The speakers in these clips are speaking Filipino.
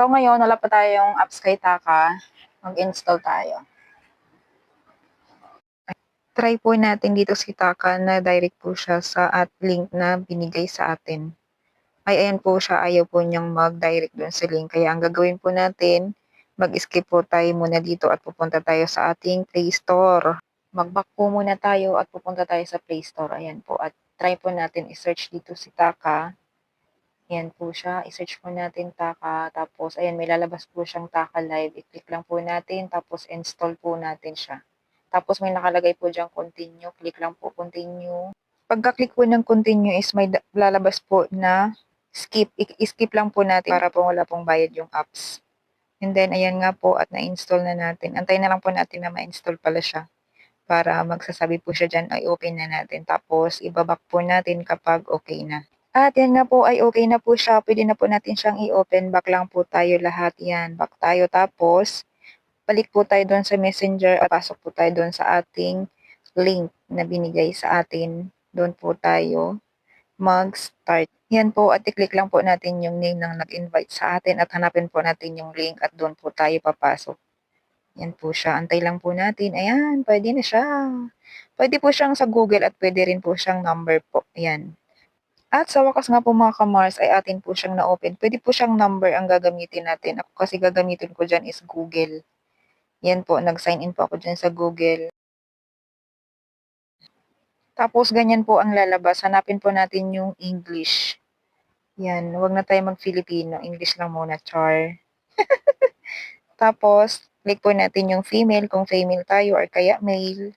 So ngayon, wala pa tayong apps kay Taka. Mag-install tayo. Try po natin dito si Taka na direct po siya sa at link na binigay sa atin. Ay, ayan po siya. Ayaw po niyang mag-direct dun sa link. Kaya ang gagawin po natin, mag-skip po tayo muna dito at pupunta tayo sa ating Play Store. Mag-back po muna tayo at pupunta tayo sa Play Store. Ayan po. At try po natin i-search dito si Taka. Ayan po siya. I-search po natin Taka. Tapos, ayan, may lalabas po siyang Taka Live. I-click lang po natin. Tapos, install po natin siya. Tapos, may nakalagay po dyan continue. Click lang po continue. Pagka-click po ng continue is may lalabas po na skip. I- skip lang po natin para po wala pong bayad yung apps. And then, ayan nga po at na-install na natin. Antayin na lang po natin na ma-install pala siya para magsasabi po siya dyan ay open na natin. Tapos, ibabak po natin kapag okay na. At yan nga po ay okay na po siya. Pwede na po natin siyang i-open. Back lang po tayo lahat yan. Back tayo. Tapos, balik po tayo doon sa messenger at pasok po tayo doon sa ating link na binigay sa atin. Doon po tayo mag-start. Yan po at i-click lang po natin yung name ng nag-invite sa atin at hanapin po natin yung link at doon po tayo papasok. Yan po siya. Antay lang po natin. Ayan, pwede na siya. Pwede po siyang sa Google at pwede rin po siyang number po. Ayan. At sa wakas nga po mga kamars ay atin po siyang na-open. Pwede po siyang number ang gagamitin natin. Ako kasi gagamitin ko dyan is Google. Yan po, nag-sign in po ako dyan sa Google. Tapos ganyan po ang lalabas. Hanapin po natin yung English. Yan, huwag na tayo mag-Filipino. English lang muna, char. Tapos, click po natin yung female kung female tayo or kaya male.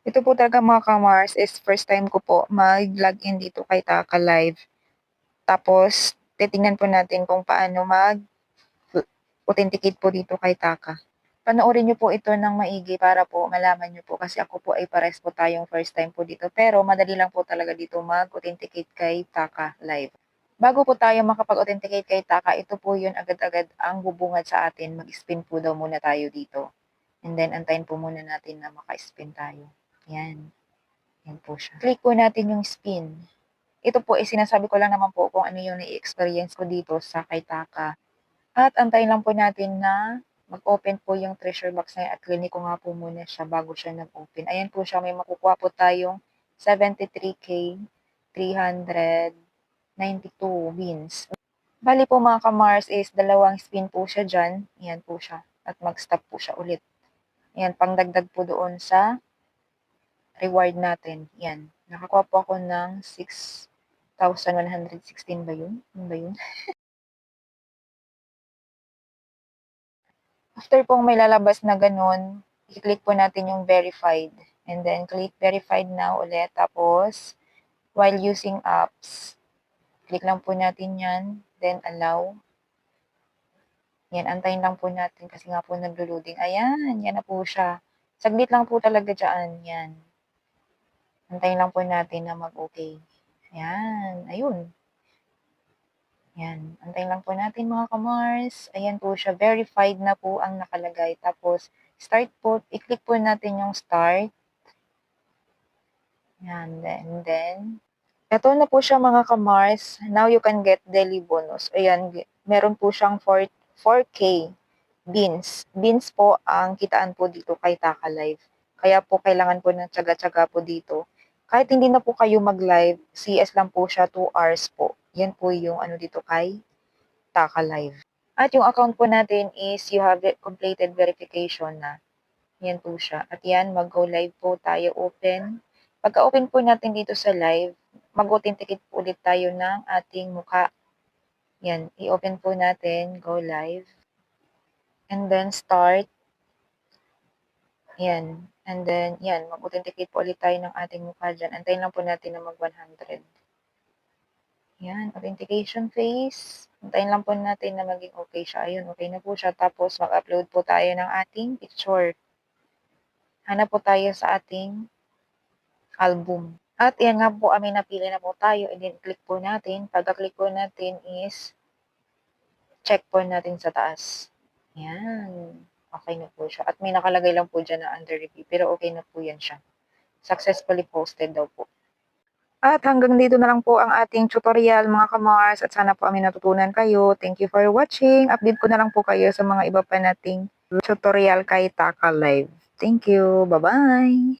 Ito po talaga mga kamars is first time ko po mag-login dito kay Taka Live. Tapos, titingnan po natin kung paano mag-authenticate po dito kay Taka. Panoorin nyo po ito ng maigi para po malaman nyo po kasi ako po ay pares po tayong first time po dito. Pero madali lang po talaga dito mag-authenticate kay Taka Live. Bago po tayo makapag-authenticate kay Taka, ito po yun agad-agad ang bubungad sa atin. Mag-spin po daw muna tayo dito. And then, antayin po muna natin na maka-spin tayo. Yan. Yan po siya. Click po natin yung spin. Ito po, eh, sinasabi ko lang naman po kung ano yung na-experience ko dito sa kay Taka. At antayin lang po natin na mag-open po yung treasure box na yan at clinic ko nga po muna siya bago siya nag-open. Ayan po siya, may makukuha po tayong 73K 392 wins. Bali po mga kamars is dalawang spin po siya dyan. Ayan po siya. At mag-stop po siya ulit. Ayan, pangdagdag po doon sa reward natin. Yan. Nakakuha po ako ng 6,116 ba yun? Yun ba yun? After pong may lalabas na ganun, i-click po natin yung verified. And then, click verified now ulit. Tapos, while using apps, click lang po natin yan. Then, allow. Yan, antayin lang po natin kasi nga po naglo-loading. Ayan, yan na po siya. Saglit lang po talaga dyan. Yan. Antayin lang po natin na mag-okay. Ayan, ayun. Yan, antayin lang po natin mga kamars. Ayan po siya, verified na po ang nakalagay. Tapos, start po, i-click po natin yung start. Yan, then, then, ito na po siya mga kamars. Now you can get daily bonus. Ayan, meron po siyang 4, 4K beans. Beans po ang kitaan po dito kay Taka Live. Kaya po kailangan po ng tsaga-tsaga po dito. Kahit hindi na po kayo mag-live, CS lang po siya 2 hours po. Yan po yung ano dito kay Taka Live. At yung account po natin is you have completed verification na. Yan po siya. At yan, mag-go live po tayo open. Pagka-open po natin dito sa live, mag-authenticate po ulit tayo ng ating mukha. Yan, i-open po natin, go live. And then start. Yan. And then, yan, mag-authenticate po ulit tayo ng ating mukha dyan. Antayin lang po natin na mag-100. Yan, authentication phase. Antayin lang po natin na maging okay siya. Ayun, okay na po siya. Tapos, mag-upload po tayo ng ating picture. Hanap po tayo sa ating album. At yan nga po, amin napili na po tayo. And then, click po natin. Pagka-click po natin is check po natin sa taas. Yan. Okay na po siya. At may nakalagay lang po dyan na under review. Pero okay na po yan siya. Successfully posted daw po. At hanggang dito na lang po ang ating tutorial mga kamars at sana po kami natutunan kayo. Thank you for watching. Update ko na lang po kayo sa mga iba pa nating tutorial kay Taka Live. Thank you. Bye-bye.